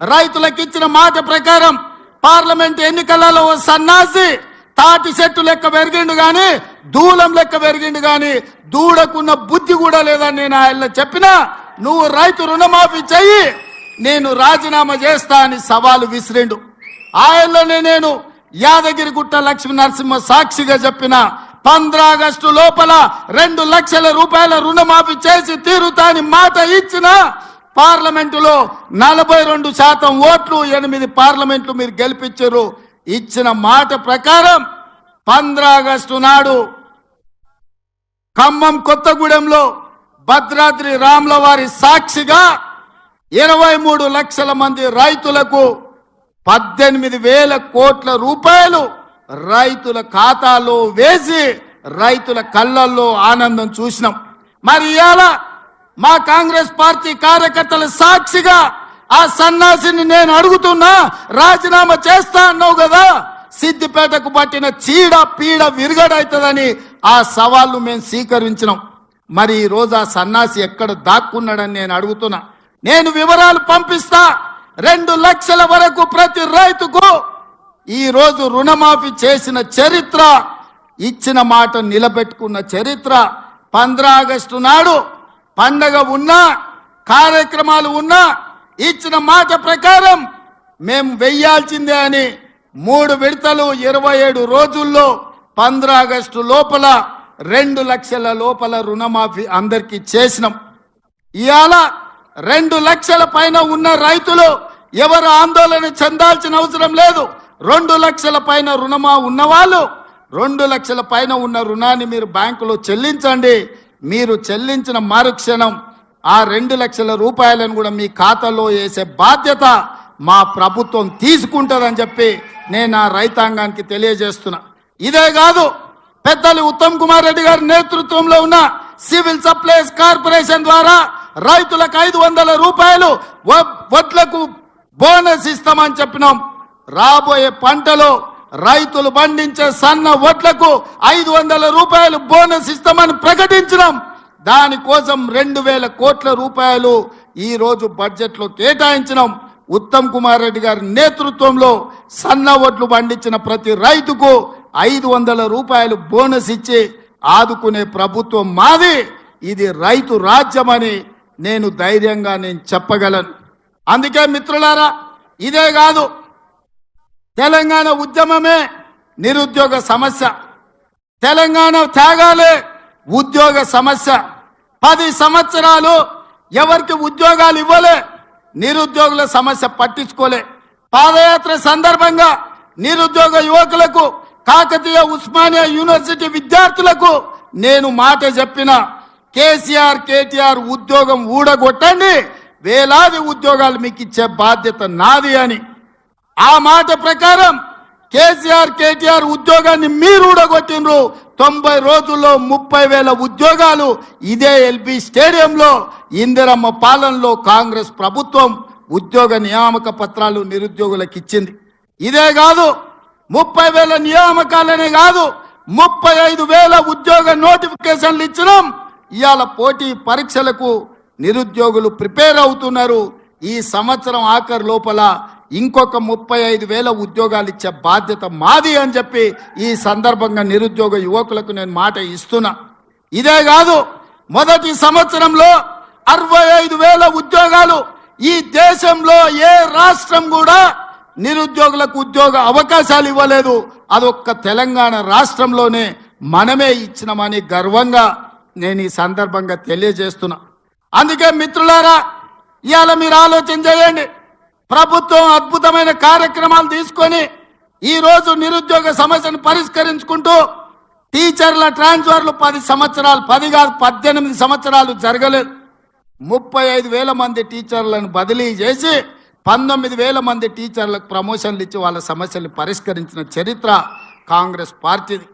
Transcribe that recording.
రైతులకు ఇచ్చిన మాట ప్రకారం పార్లమెంట్ ఎన్నికలలో ఓ సన్నాసి తాటి చెట్టు లెక్క పెరిగిండు గాని దూలం లెక్క పెరిగిండు గాని దూడకున్న బుద్ధి కూడా లేదని నేను ఆయన చెప్పినా నువ్వు రైతు రుణమాఫీ చెయ్యి నేను రాజీనామా చేస్తా అని సవాలు విసిరిండు. ఆయనలోనే నేను యాదగిరి గుట్ట లక్ష్మీ నరసింహ సాక్షిగా చెప్పిన పంద్ర ఆగస్టు లోపల రెండు లక్షల రూపాయల రుణమాఫీ చేసి తీరుతా అని మాట ఇచ్చిన పార్లమెంటులో నలభై రెండు శాతం ఓట్లు ఎనిమిది పార్లమెంట్లు మీరు గెలిపించారు. ఇచ్చిన మాట ప్రకారం పంద్ర ఆగస్టు నాడు ఖమ్మం కొత్తగూడెంలో భద్రాద్రి రాముల వారి సాక్షిగా ఇరవై మూడు లక్షల మంది రైతులకు పద్దెనిమిది వేల కోట్ల రూపాయలు రైతుల ఖాతాలో వేసి రైతుల కళ్ళల్లో ఆనందం చూసినాం. మరి ఇలా మా కాంగ్రెస్ పార్టీ కార్యకర్తల సాక్షిగా ఆ సన్నాసిని నేను అడుగుతున్నా రాజీనామా చేస్తా అన్నావు కదా. సిద్దిపేటకు పట్టిన చీడ పీడ విరుగడవుతుందని ఆ సవాళ్ళు మేము స్వీకరించినాం. మరి ఈ రోజు ఆ సన్నాసి ఎక్కడ దాక్కున్నాడని నేను అడుగుతున్నా. నేను వివరాలు పంపిస్తా. రెండు లక్షల వరకు ప్రతి రైతుకు ఈ రోజు రుణమాఫీ చేసిన చరిత్ర ఇచ్చిన మాట నిలబెట్టుకున్న చరిత్ర. పంద్ర ఆగస్టు నాడు పండగ ఉన్నా కార్యక్రమాలు ఉన్నా ఇచ్చిన మాట ప్రకారం మేము వెయ్యాల్సిందే అని మూడు విడతలు ఇరవై ఏడు రోజుల్లో పంద్ర ఆగస్టు లోపల రెండు లక్షల లోపల రుణమాఫీ అందరికీ చేసినాం. ఇవాళ రెండు లక్షల పైన ఉన్న రైతులు ఎవరు ఆందోళన చెందాల్సిన అవసరం లేదు. రెండు లక్షల పైన రుణమా ఉన్నవాళ్ళు రెండు లక్షల పైన ఉన్న రుణాన్ని మీరు బ్యాంకులో చెల్లించండి. మీరు చెల్లించిన మరుక్షణం ఆ రెండు లక్షల రూపాయలను కూడా మీ ఖాతాలో వేసే బాధ్యత మా ప్రభుత్వం తీసుకుంటుందని చెప్పి నేను ఆ రైతాంగానికి తెలియజేస్తున్నా. ఇదే కాదు పెద్దలు ఉత్తమ్ కుమార్ రెడ్డి గారి నేతృత్వంలో ఉన్న సివిల్ సప్లైస్ కార్పొరేషన్ ద్వారా రైతులకు ఐదు వందల రూపాయలు వడ్లకు బోనస్ ఇస్తామని చెప్పినాం. రాబోయే పంటలో రైతులు పండించే సన్న వడ్లకు ఐదు వందల రూపాయలు బోనస్ ఇస్తామని ప్రకటించినాం. దానికోసం రెండు వేల కోట్ల రూపాయలు ఈరోజు బడ్జెట్లో కేటాయించినాం. ఉత్తమ్ కుమార్ రెడ్డి గారి నేతృత్వంలో సన్న వడ్లు పండించిన ప్రతి రైతుకు ఐదు వందల రూపాయలు బోనస్ ఇచ్చి ఆదుకునే ప్రభుత్వం మాది. ఇది రైతు రాజ్యమని నేను ధైర్యంగా నేను చెప్పగలను. అందుకే మిత్రులారా ఇదే కాదు తెలంగాణ ఉద్యమమే నిరుద్యోగ సమస్య. తెలంగాణ త్యాగాలే ఉద్యోగ సమస్య. పది సంవత్సరాలు ఎవరికి ఉద్యోగాలు ఇవ్వలే నిరుద్యోగుల సమస్య పట్టించుకోలే. పాదయాత్ర సందర్భంగా నిరుద్యోగ యువకులకు కాకతీయ ఉస్మానియా యూనివర్సిటీ విద్యార్థులకు నేను మాట చెప్పిన కేసీఆర్ కేటీఆర్ ఉద్యోగం ఊడగొట్టండి వేలాది ఉద్యోగాలు మీకు ఇచ్చే బాధ్యత నాది అని. ఆ మాట ప్రకారం కేసీఆర్ కేటీఆర్ ఉద్యోగాన్ని మీరు ఊడగొట్టినరు తొంభై రోజుల్లో ముప్పై వేల ఉద్యోగాలు ఇదే ఎల్బి స్టేడియంలో ఇందిరమ్మ పాలనలో కాంగ్రెస్ ప్రభుత్వం ఉద్యోగ నియామక పత్రాలు నిరుద్యోగులకు ఇచ్చింది. ఇదే కాదు ముప్పై వేల నియామకాలనే కాదు ముప్పై ఐదు వేల ఉద్యోగ నోటిఫికేషన్లు ఇచ్చినాం. ఇవాళ పోటీ పరీక్షలకు నిరుద్యోగులు ప్రిపేర్ అవుతున్నారు. ఈ సంవత్సరం ఆఖరు లోపల ఇంకొక ముప్పై ఐదు వేల ఉద్యోగాలు ఇచ్చే బాధ్యత మాది అని చెప్పి ఈ సందర్భంగా నిరుద్యోగ యువకులకు నేను మాట ఇస్తున్నా. ఇదే కాదు మొదటి సంవత్సరంలో అరవై ఐదు వేల ఉద్యోగాలు ఈ దేశంలో ఏ రాష్ట్రం కూడా నిరుద్యోగులకు ఉద్యోగ అవకాశాలు ఇవ్వలేదు. అదొక్క తెలంగాణ రాష్ట్రంలోనే మనమే ఇచ్చినామని గర్వంగా నేను ఈ సందర్భంగా తెలియజేస్తున్నా. అందుకే మిత్రులారా ఇవాళ మీరు ఆలోచన చేయండి. ప్రభుత్వం అద్భుతమైన కార్యక్రమాలు తీసుకొని ఈరోజు నిరుద్యోగ సమస్యను పరిష్కరించుకుంటూ టీచర్ల ట్రాన్స్ఫర్లు పది సంవత్సరాలు పది కాదు పద్దెనిమిది సంవత్సరాలు జరగలేదు. ముప్పై ఐదు వేల మంది టీచర్లను బదిలీ చేసి పంతొమ్మిది వేల మంది టీచర్లకు ప్రమోషన్లు ఇచ్చి వాళ్ళ సమస్యలు పరిష్కరించిన చరిత్ర కాంగ్రెస్ పార్టీది.